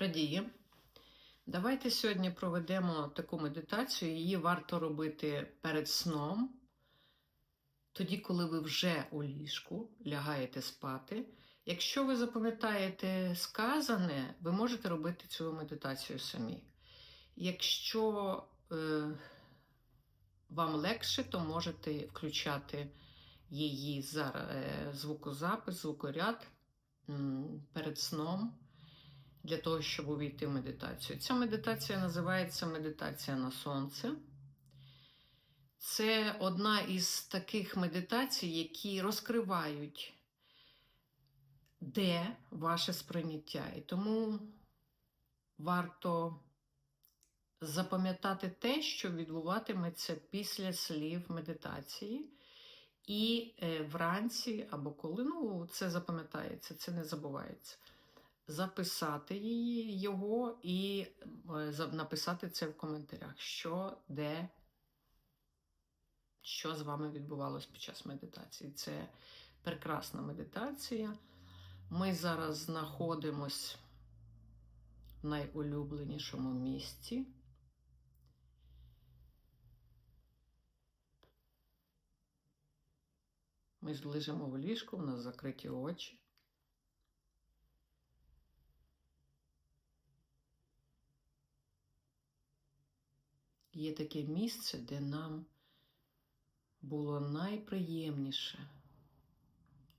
радіє. Давайте сьогодні проведемо таку медитацію. Її варто робити перед сном, тоді, коли ви вже у ліжку лягаєте спати. Якщо ви запам'ятаєте сказане, ви можете робити цю медитацію самі. Якщо е, вам легше, то можете включати її зараз, е, звукозапис, звукоряд перед сном для того, щоб увійти в медитацію. Ця медитація називається Медитація на сонце. Це одна із таких медитацій, які розкривають, де ваше сприйняття. І тому варто запам'ятати те, що відбуватиметься після слів медитації. І е, вранці або коли, ну, це запам'ятається, це не забувається. Записати її, його і е, написати це в коментарях, що, де, що з вами відбувалось під час медитації. Це прекрасна медитація. Ми зараз знаходимось в найулюбленішому місці. Ми ж в ліжку, у нас закриті очі. Є таке місце, де нам було найприємніше.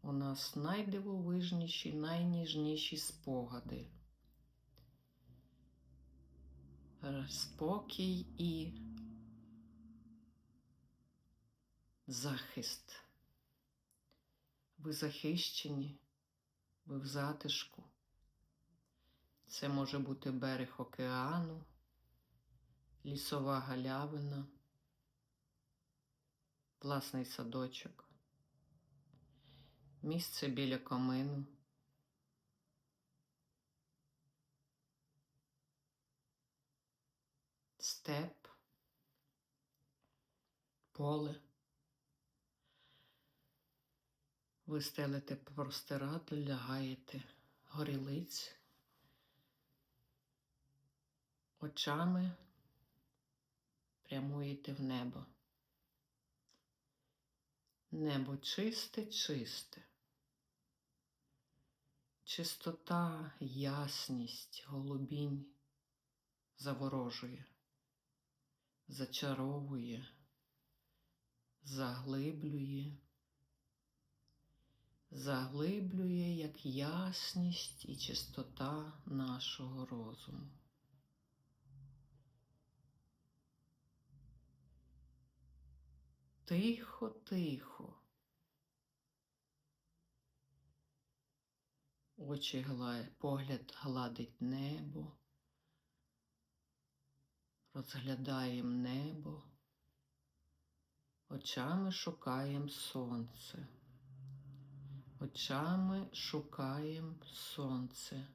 У нас найдивовижніші, найніжніші спогади. Спокій і захист. Ви захищені, ви в затишку. Це може бути берег океану, лісова галявина, власний садочок, місце біля комину. Степ, поле. Ви стелите простирадло, лягаєте горілиць, очами прямуєте в небо. Небо чисте, чисте. Чистота, ясність, голубінь заворожує, зачаровує, заглиблює заглиблює як ясність і чистота нашого розуму. Тихо, тихо. Очі погляд гладить небо, розглядаємо небо, очами шукаємо сонце. Очами шукаємо сонце.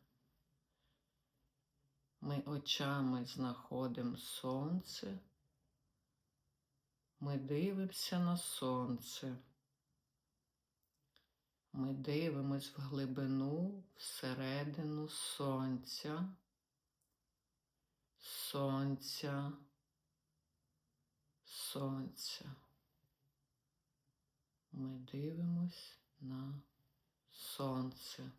Ми очами знаходимо сонце. Ми дивимося на сонце. Ми дивимось в глибину, всередину сонця. Сонця. Сонця. Ми дивимось на сонце.